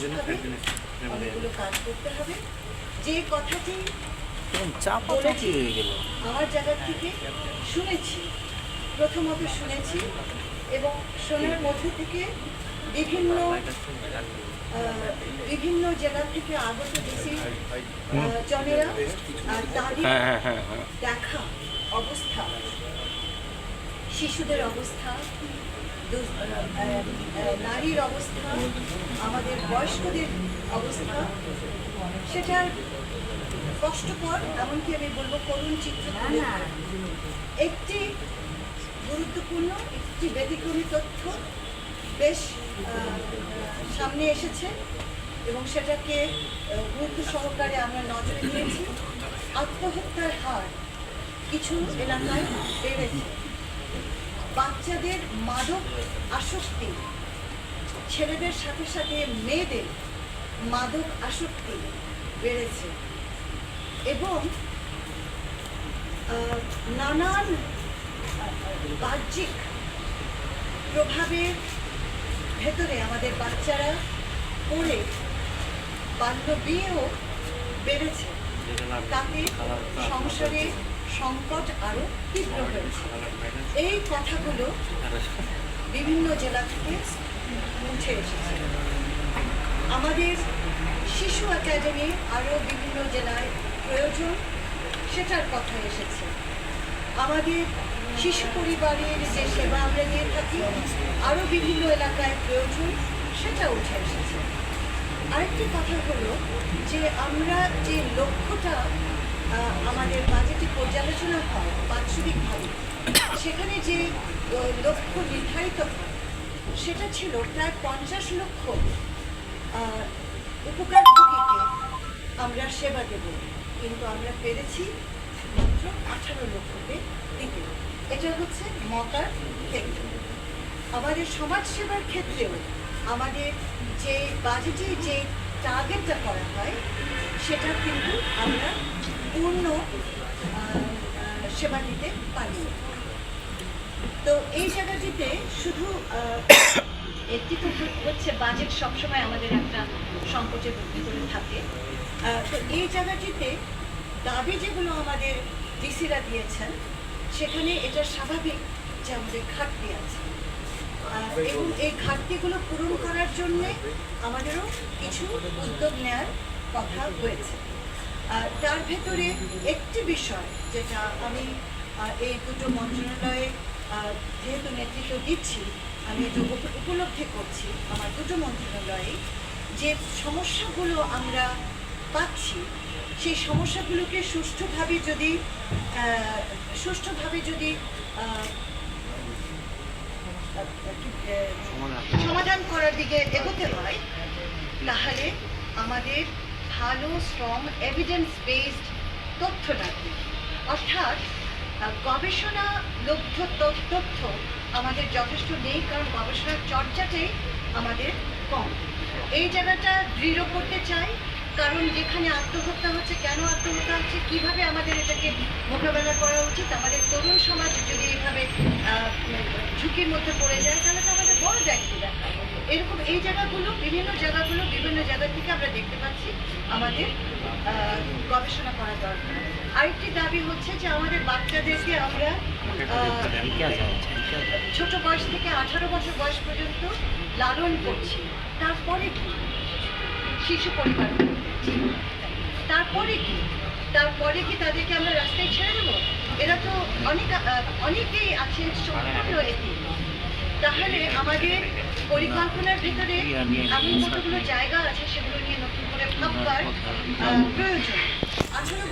সহজভাবে অনেকগুলো কাজ করতে হবে। যে কথাটি চা পাতা? হয়ে গেল? আমার জায়গা থেকে শুনেছি প্রথমত শুনেছি এবং শোনার মধ্যে থেকে বিভিন্ন আহ, বিভিন্ন জেলা থেকে আগত ডিসি জনেরা আর তাদের হ্যাঁ হ্যাঁ হ্যাঁ। দেখা। শিশুদের অবস্থা নারীর অবস্থা আমাদের বয়স্কদের অবস্থা সেটার কষ্টকর এমনকি আমি বলব করুণ চিত্র একটি গুরুত্বপূর্ণ একটি ব্যতিক্রমী তথ্য বেশ সামনে এসেছে এবং সেটাকে গুরুত্ব সহকারে আমরা নজরে দিয়েছি আত্মহত্যার হার কিছু এলাকায় বেড়েছে। বাচ্চাদের মাদক আসক্তি, ছেলেদের সাথে সাথে মেয়েদের মাদক আসক্তি বেড়েছে এবং নানান বাহ্যিক প্রভাবের ভেতরে আমাদের বাচ্চারা পড়ে বাল্য বিয়েও বেড়েছে। তাতে সংসারে সংকট আরও তীব্র হয়েছে। এই কথাগুলো বিভিন্ন জেলা থেকে উঠে এসেছে। আমাদের শিশু একাডেমি আরও বিভিন্ন জেলায় প্রয়োজন সেটার কথা এসেছে। আমাদের শিশু পরিবারের যে সেবা আমরা দিয়ে থাকি আরও বিভিন্ন এলাকায় প্রয়োজন সেটা উঠে এসেছে। আরেকটি কথা হলো যে আমরা যে লক্ষ্যটা আমাদের বাজেটে পর্যালোচনা হয় বাৎসরিকভাবে সেখানে যে লক্ষ্য নির্ধারিত হয়, সেটা ছিল প্রায় পঞ্চাশ লক্ষ উপকারভোগীকে আমরা সেবা দেব। কিন্তু আমরা পেরেছি মাত্র আঠারো লক্ষকে দিতে। এটা হচ্ছে মকার ক্ষেত্র। আমাদের সমাজ সেবার ক্ষেত্রেও আমাদের যে বাজেটে যে টার্গেটটা করা হয়, সেটা কিন্তু আমরা আহ, সেবা দিতে পারি। তো এই জায়গাটিতে শুধু একটি তো হচ্ছে বাজেট সবসময় আমাদের একটা সংকটের ভিতরে থাকে। তো এই জায়গাটিতে দাবি যেগুলো আমাদের ডিসিরা দিয়েছেন সেখানে এটা স্বাভাবিক যে আমাদের ঘাটতি আছে। এবং এই ঘাটতিগুলো পূরণ করার জন্য আমাদেরও কিছু উদ্যোগ নেওয়ার কথা হয়েছে। তার ভেতরে একটি বিষয় যেটা আমি এই দুটো মন্ত্রণালয়ে যেহেতু নেতৃত্ব দিচ্ছি আমি এটা উপলব্ধি করছি আমার দুটো মন্ত্রণালয়ে যে সমস্যাগুলো আমরা পাচ্ছি সেই সমস্যাগুলোকে সুষ্ঠুভাবে যদি সুষ্ঠুভাবে যদি সমাধান করার দিকে এগোতে হয় তাহলে আমাদের ভালো স্ট্রং এভিডেন্স বেসড তথ্য লাগবে অর্থাৎ গবেষণা লব্ধ তথ্য আমাদের যথেষ্ট নেই, কারণ গবেষণার চর্চাটাই আমাদের কম। এই জায়গাটা দৃঢ় করতে চাই কারণ যেখানে আত্মহত্যা হচ্ছে কেন আত্মহত্যা হচ্ছে কীভাবে আমাদের এটাকে মোকাবেলা করা উচিত আমাদের তরুণ সমাজ যদি এইভাবে আহ, ঝুঁকির মধ্যে পড়ে যায় তাহলে তো আমাদের বড় দায়িত্ব দেখা এরকম এই জায়গাগুলো বিভিন্ন জায়গাগুলো বিভিন্ন জায়গা থেকে আমরা দেখতে পাচ্ছি আমাদের গবেষণা করা দরকার। আরেকটি দাবি হচ্ছে যে আমাদের বাচ্চাদেরকে আমরা ছোট বয়স থেকে আঠারো বছর বয়স পর্যন্ত লালন করছি। তারপরে কি? শিশু পরিবার। তারপরে কি? তারপরে কি তাদেরকে আমরা রাস্তায় ছেড়ে দেবো? এরা তো অনেক, অনেকেই আছে সম্পূর্ণ এটি তাহলে আমাদের পরিকল্পনার ভিতরে আমি কতগুলো জায়গা আছে সেগুলো নিয়ে নতুন করে ভাববার প্রয়োজন। আঠারো